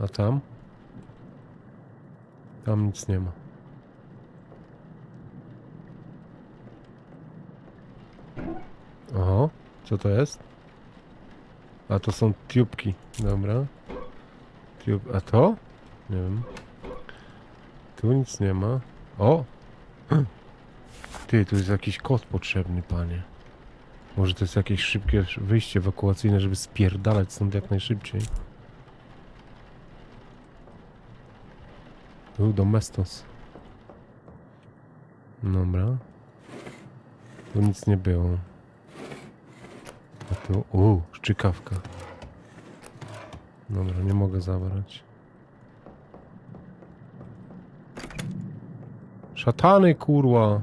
A tam? Tam nic nie ma. Oho, co to jest? A to są tubki, dobra. Tub, a to? Nie wiem. Tu nic nie ma. O! Ty, tu jest jakiś kod potrzebny, panie. Może to jest jakieś szybkie wyjście ewakuacyjne, żeby spierdalać stąd jak najszybciej. Tu, domestos. Dobra. Tu nic nie było. A tu, u, szczykawka. Dobra, nie mogę zabrać. Szatany, kurwa.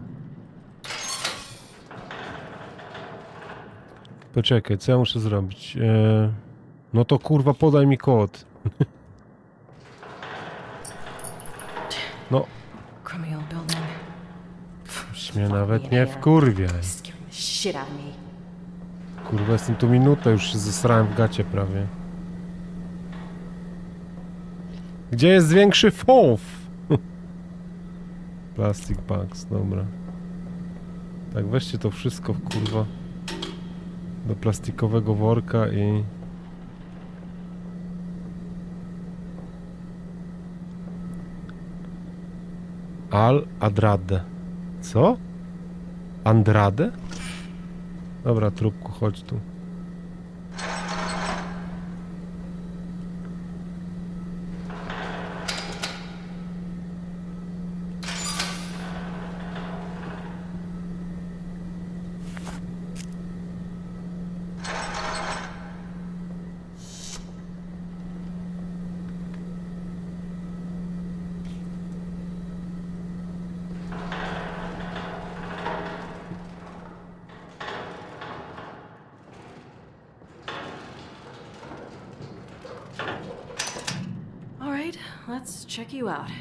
Poczekaj, co ja muszę zrobić? Eee, no to kurwa podaj mi kod. już mnie nawet nie wkurwiaj. Kurwa, jestem tu minutę, już się zesrałem w gacie prawie. Gdzie jest większy fof? Plastic bags, dobra. Tak, weźcie to wszystko, kurwa, do plastikowego worka i... Al Adrade. Co? Andrade? Dobra, trupku, chodź tu. All right, let's check you out.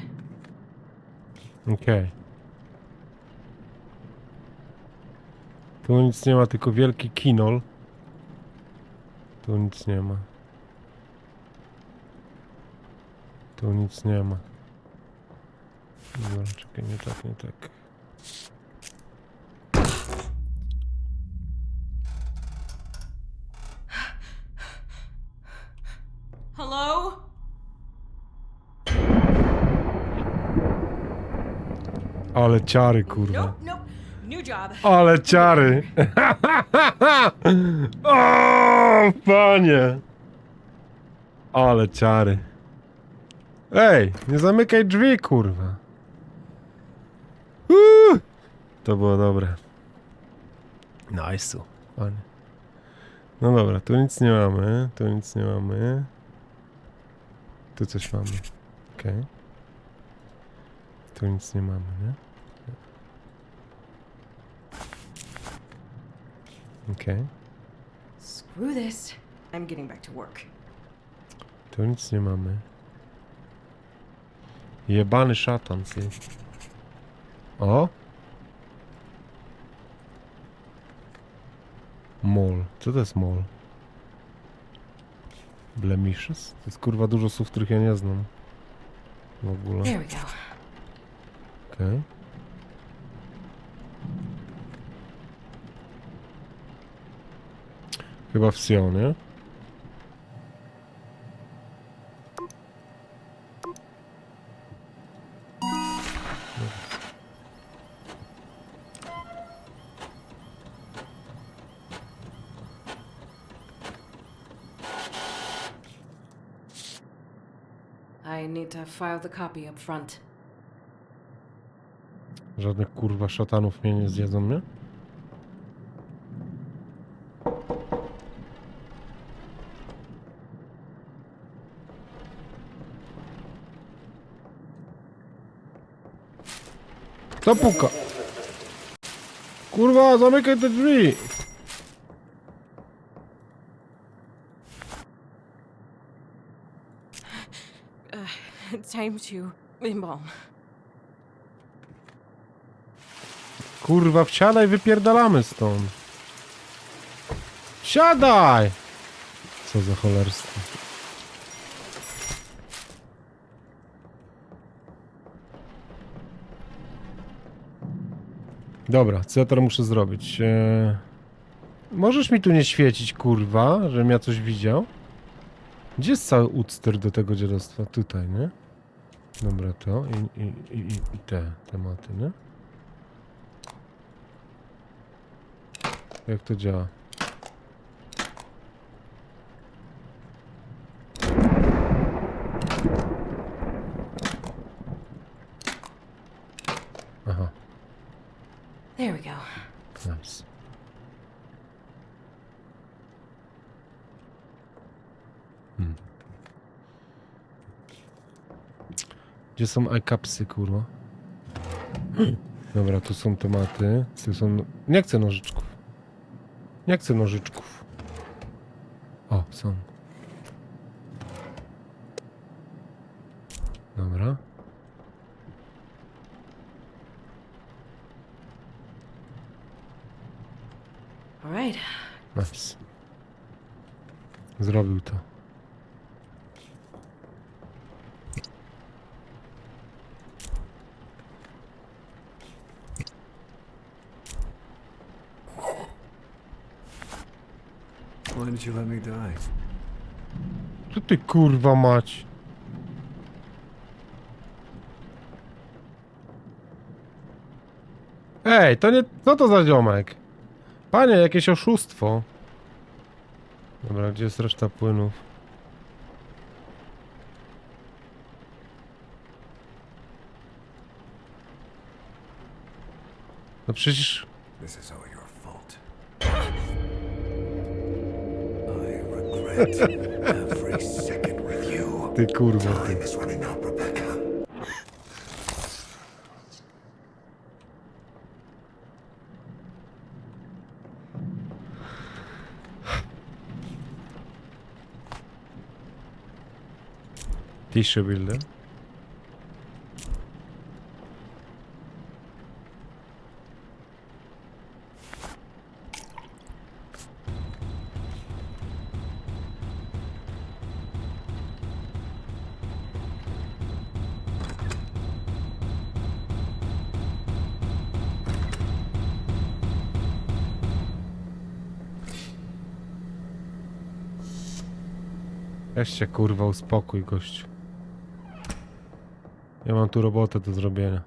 Okej. Tu nic nie ma, tylko wielki kinol. Tu nic nie ma. Tu nic nie ma. Dobra, czekaj, nie tak, nie tak. Ale ciary, kurwa. Nope, nope. New job. Ale ciary! o, panie! Ale ciary. Ej, nie zamykaj drzwi, kurwa. Uuu, to było dobre. Nice, panie. No dobra, tu nic nie mamy, tu nic nie mamy. Tu coś mamy. Okej. Tu nic nie mamy, nie? Okej. Screw this. I'm getting back to work. Tu nic nie mamy. Jebany szatan, ty. O! Mol. Co to jest mol? Blemishes? To jest kurwa dużo słów, których ja nie znam. W ogóle. There we go. Okej. Chyba w Sionie. I need to file the copy up front. Żadnych kurwa szatanów mnie nie zjedzą, nie? Kto puka? Kurwa, zamykaj te drzwi! Time to embalm. Kurwa, wsiadaj, wypierdalamy stąd. Siadaj! Co za cholerstwo. Dobra, co ja teraz muszę zrobić? Eee... Możesz mi tu nie świecić, kurwa, żebym ja coś widział? Gdzie jest cały udster do tego dziadostwa? Tutaj, nie? Dobra, to i, i, i, i te tematy, nie? Jak to działa? Aha, There we go. nice. Hmm. Gdzie są iCapsy, kurwa? Dobra, tu są tematy. Tu są... Nie chcę nożyczków. Nie chcę nożyczków. O, są. Dobra. Nice. Zrobił to. Did you let me die? Co ty kurwa mać? Ej, to nie... Co to za ziomek? Panie, jakieś oszustwo. Dobra, gdzie jest reszta płynów? No przecież... This is Every second with you. Ty kurwa, ty. Time is running out, Rebecca. Tissue builder. Weź się kurwa uspokój gościu. Ja mam tu robotę do zrobienia.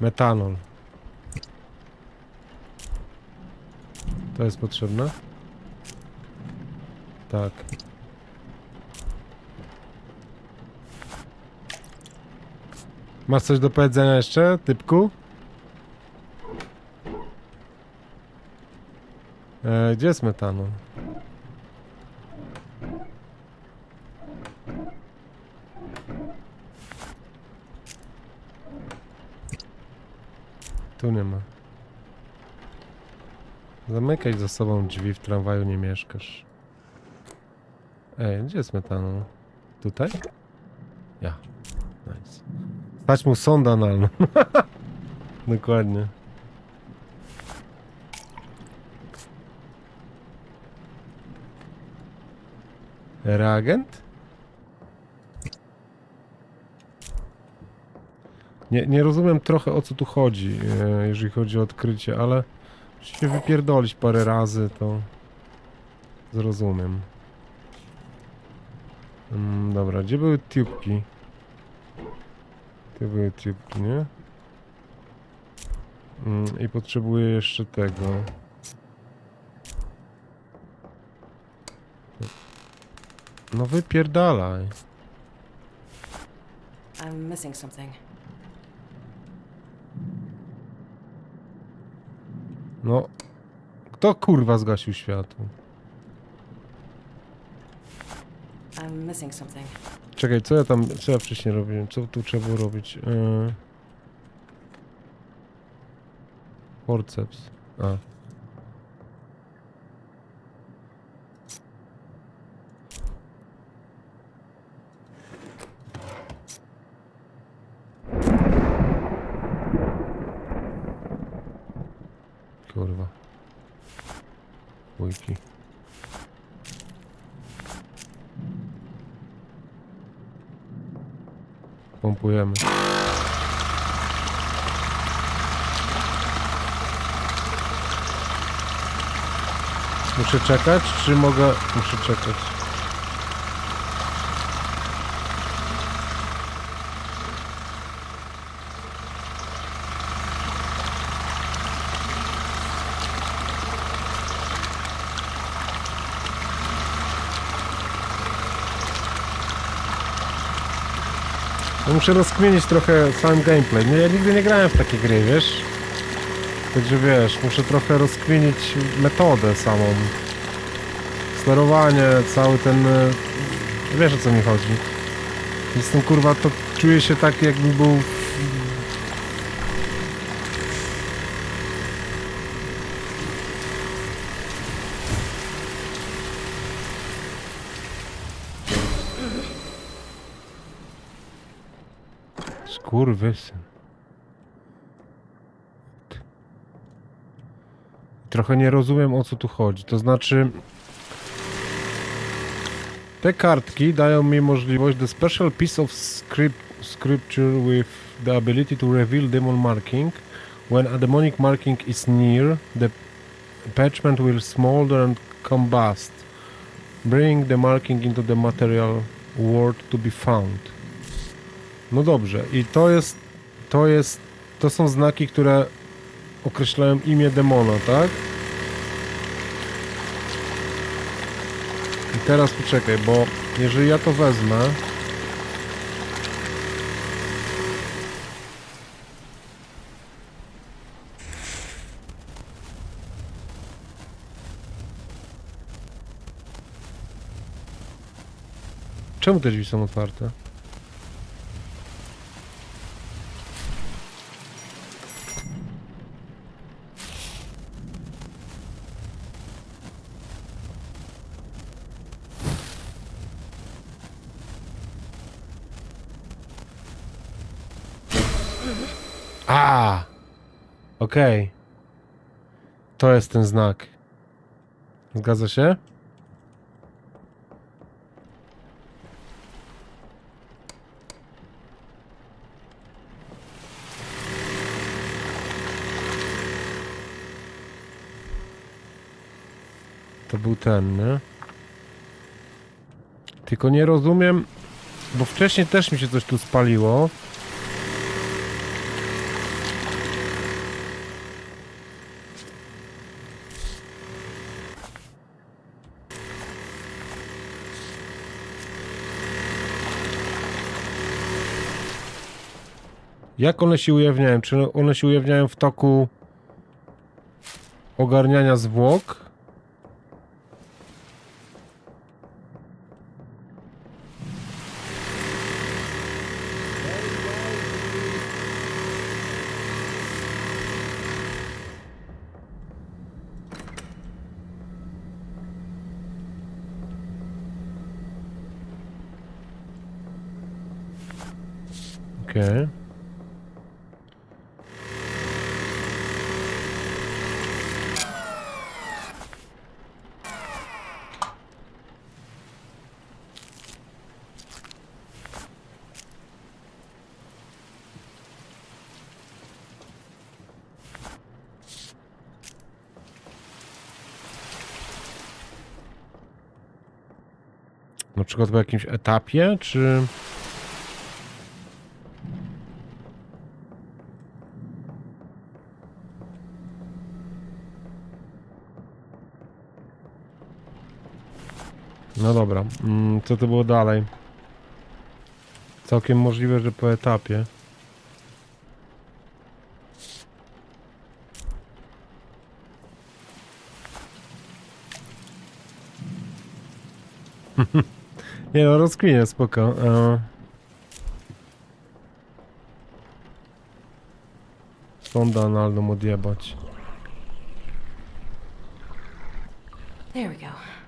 Metanol. To jest potrzebne? Tak. Masz coś do powiedzenia jeszcze, typku? E, gdzie jest metanol? Tu nie ma. Zamykaj za sobą drzwi, w tramwaju nie mieszkasz. Ej, gdzie jest metanol? Tutaj? Ja. Nice. Stać mu sonda analną. Dokładnie. Reagent? Nie, nie rozumiem trochę o co tu chodzi, e, jeżeli chodzi o odkrycie, ale jeśli się wypierdolić parę razy, to zrozumiem. Mm, dobra, gdzie były tubki? Tu były tubki, nie? Mm, I potrzebuję jeszcze tego. No wypierdalaj. I'm missing something. No. Kto kurwa zgasił światło? I'm missing something. Czekaj, co ja tam, co ja wcześniej robiłem? Co tu trzeba było robić? Yy... Forceps. A. pompujemy. Muszę czekać, czy mogę... Muszę czekać. Muszę rozkminić trochę sam gameplay. Nie, ja nigdy nie grałem w takie gry, wiesz? Także wiesz, muszę trochę rozkminić metodę samą. Sterowanie, cały ten... e, Wiesz o co mi chodzi. Jestem kurwa, to czuję się tak jakbym był... w- Skurwysyn. Trochę nie rozumiem o co tu chodzi. To znaczy. Te kartki dają mi możliwość the special piece of script, scripture with the ability to reveal demon marking. When a demonic marking is near, the parchment will smolder and combust. Bring the marking into the material world to be found. No dobrze, i to jest, to jest, to są znaki, które określają imię demona, tak? I teraz poczekaj, bo jeżeli ja to wezmę... Czemu te drzwi są otwarte? A, Okej. To jest ten znak. Zgadza się? To był ten, nie? Tylko nie rozumiem, bo wcześniej też mi się coś tu spaliło. Jak one się ujawniają? Czy one się ujawniają w toku ogarniania zwłok? Okej. Na przykład w jakimś etapie, czy... No dobra, mm, co to było dalej? Całkiem możliwe, że po etapie. Nie no, rozkminię, spoko. E... Sonda analną odjebać. There we go.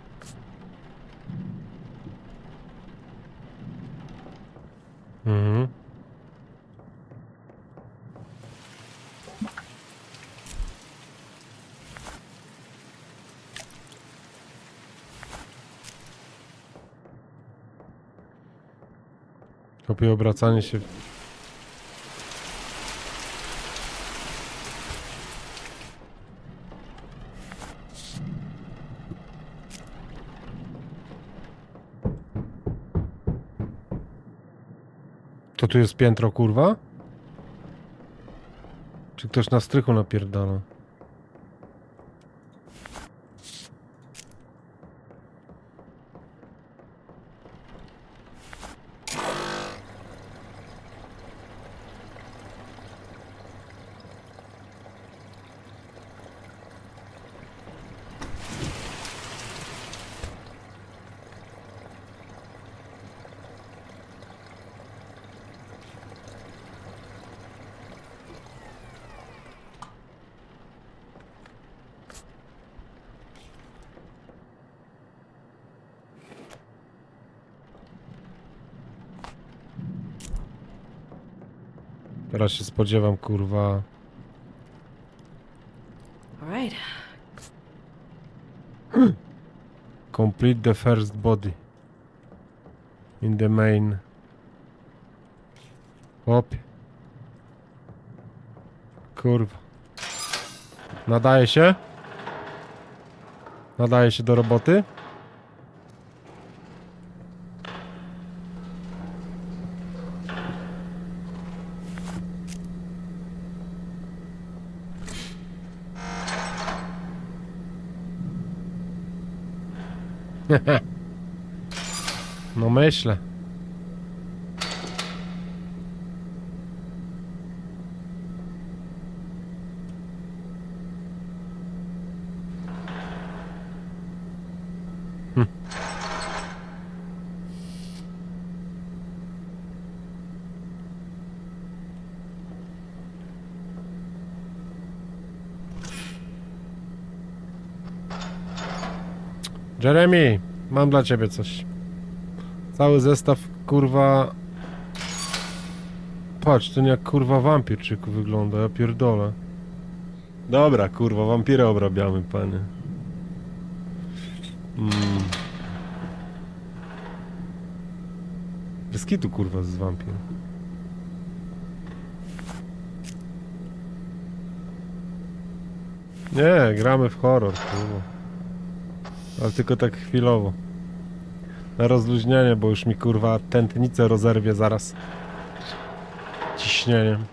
Takie obracanie się. To tu jest piętro, kurwa? Czy ktoś na strychu napierdala? Teraz się spodziewam, kurwa. All right. Complete the first body. In the main. Hop. Kurwa. Nadaje się? Nadaje się do roboty? No myślę. Hm. Jeremy, mam dla ciebie coś. Cały zestaw, kurwa... Patrz, ten jak kurwa wampirczyk wygląda, ja pierdolę. Dobra, kurwa, wampiry obrabiamy, panie. Mm. Bez kitu, kurwa, z wampir. Nie, gramy w horror, kurwa. Ale tylko tak chwilowo. Na rozluźnienie, bo już mi kurwa tętnicę rozerwie zaraz. Ciśnieniem.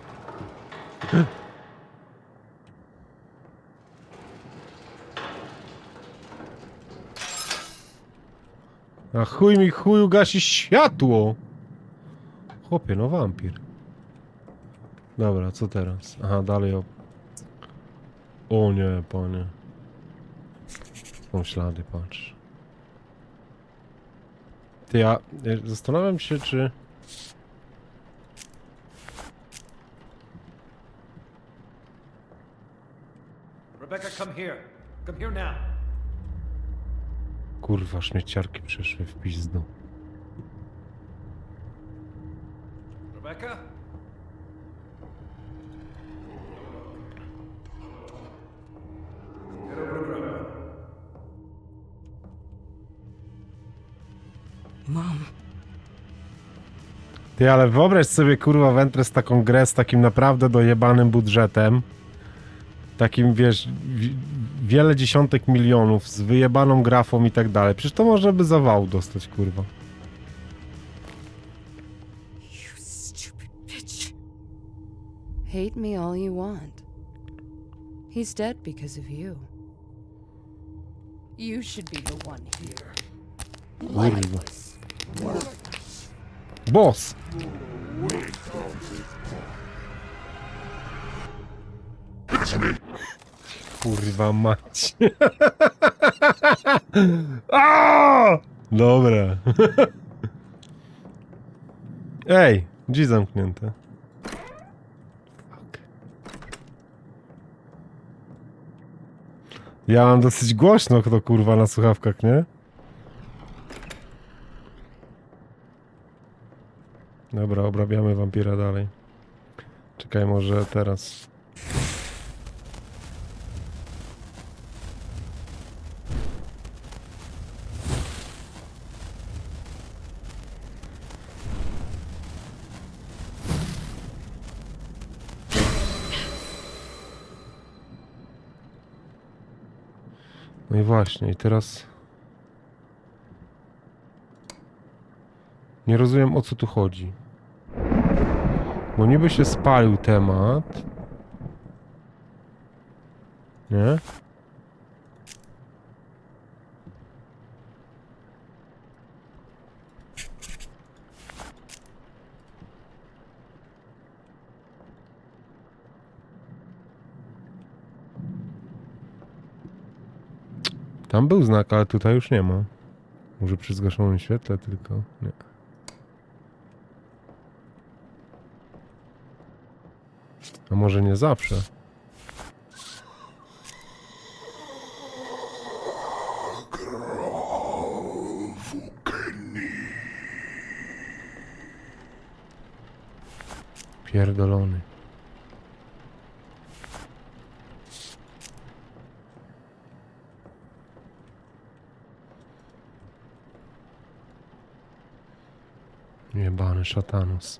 A chuj mi chuju gasi światło! Chłopie, no wampir. Dobra, co teraz? Aha, dalej o... O nie, panie. Są ślady, patrz. Ty, ja zastanawiam się, czy... Rebecca, come here. Come here now. Kurwa, śmieciarki przeszły w pizdu. Rebecca? Mom. Ty, ale wyobraź sobie, kurwa, Ventress taką grę z takim naprawdę dojebanym budżetem. Takim, wiesz, wi- wiele dziesiątek milionów, z wyjebaną grafą i tak dalej. Przecież to można by zawału dostać, kurwa. You stupid bitch. Hate me all you want. He's dead because of you. You should be the one here. Kurwa. Boss! Kurwa mać. A! Dobra. Ej, drzwi zamknięte. Ja mam dosyć głośno to kurwa na słuchawkach, nie? Dobra, obrabiamy wampira dalej. Czekaj, może teraz. No i właśnie, i teraz. Nie rozumiem o co tu chodzi. Bo niby się spalił temat. Nie? Tam był znak, ale tutaj już nie ma. Może przy zgaszonym świetle tylko. Nie. A może nie zawsze. Pierdolony. Jebany szatanus.